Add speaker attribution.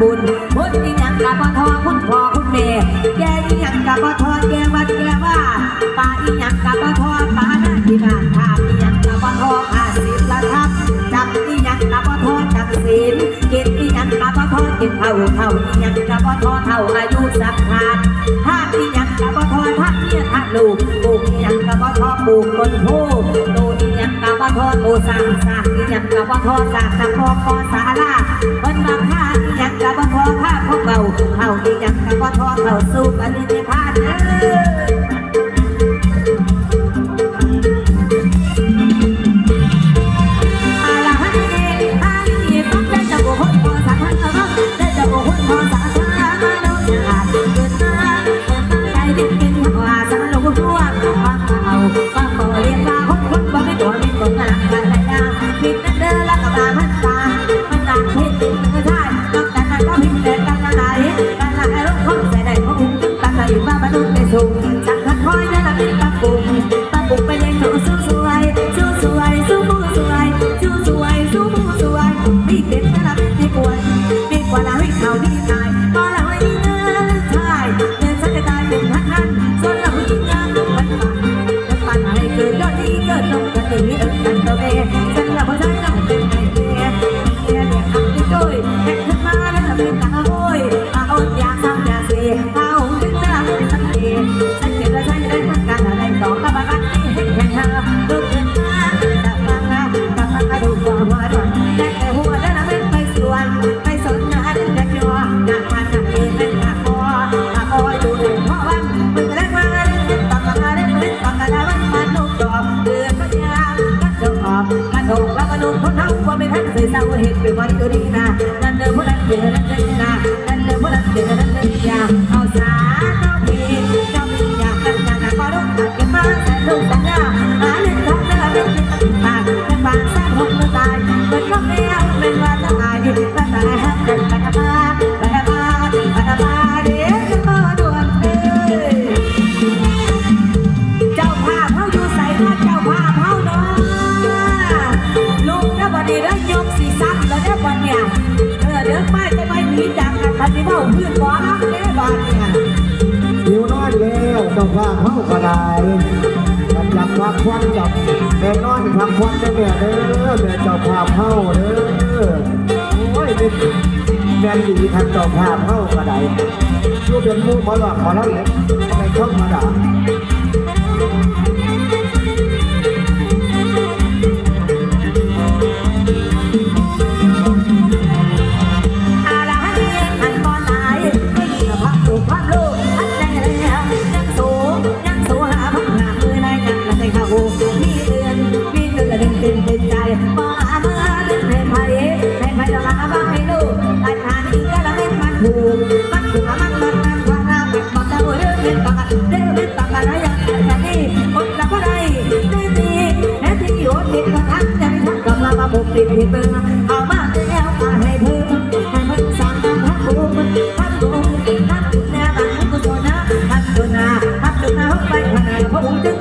Speaker 1: บุญบุญอีหยังกับพ่อทอคุณพ่อคุณแม่แกอีหยังกับพ่อทอแกวัดแกว่าป่าอีหยังกับพ่อทอป่าหน้าที่บ้านทาอีหยังกับพ่อทออาสิลละทับจับอีหยังกับพ่อทอจับศีลกินอีหยังกับพ่อทอกินเท่าเท่าอีหยังกับพ่อทอเท่าอายุสักขาดท่าอีหยังกับพ่อทอท่าเมียท่าลูกปลูกอีหยังกับพ่อทอปลูกต้นโพโตอีหยังกับพ่อทอโตสร้างสร้างอีหยังกับพ่อทอสางสร้างพ่อสร้าง เราสู้กันดี ว่าเราให้เขาดีตายพอเราให้เงินชายเงินฉันจะตายเป็นพันนั้นส่วนเราผู้หญิงงานมันมันมันมันให้เกิดยอดดีเกิดลงกันถึงนี้เอิญกันตัวเองฉันเราผู้ชายต้องเป็นไงเมียเมียเนี่ยทำดีด้วยแข่งขึ้นมาแล้วจะเป็นตาโอยตาโอยอยากทำยาเสียตาถึงจะสังเกตฉันเกิดแล้วฉันได้ทำการอะไรต่อกับบ้านนี้ ว่าไม่ทันสื่อส ต้องว่าเข้า
Speaker 2: ก็ไดกำลังพักควันจับแม่นอนพักควันเด้อแม่เด้อแม่เจ้าภาพเข้าเด้อโอ้ยแม่ดีทางเจ้าภาพเข้าก็ไดยูเป็นมู่มาหลอกขอแล้วเลยไม่เข้ามาด่า
Speaker 1: เรื่องเป็นปากอะไรอย่างนี้คนละก็ได้ได้ดีแท้ที่อยู่ที่กระทักใจทักกำลังมาบุกติดที่เบิ่งเอามาแล้วมาให้เพิ่มให้มันสร้างกันทักบุกทักบุกทักบุกแนวบ้านกุศลนะทักบุญนะทักบุญนะไปขนาดพระองค์จึง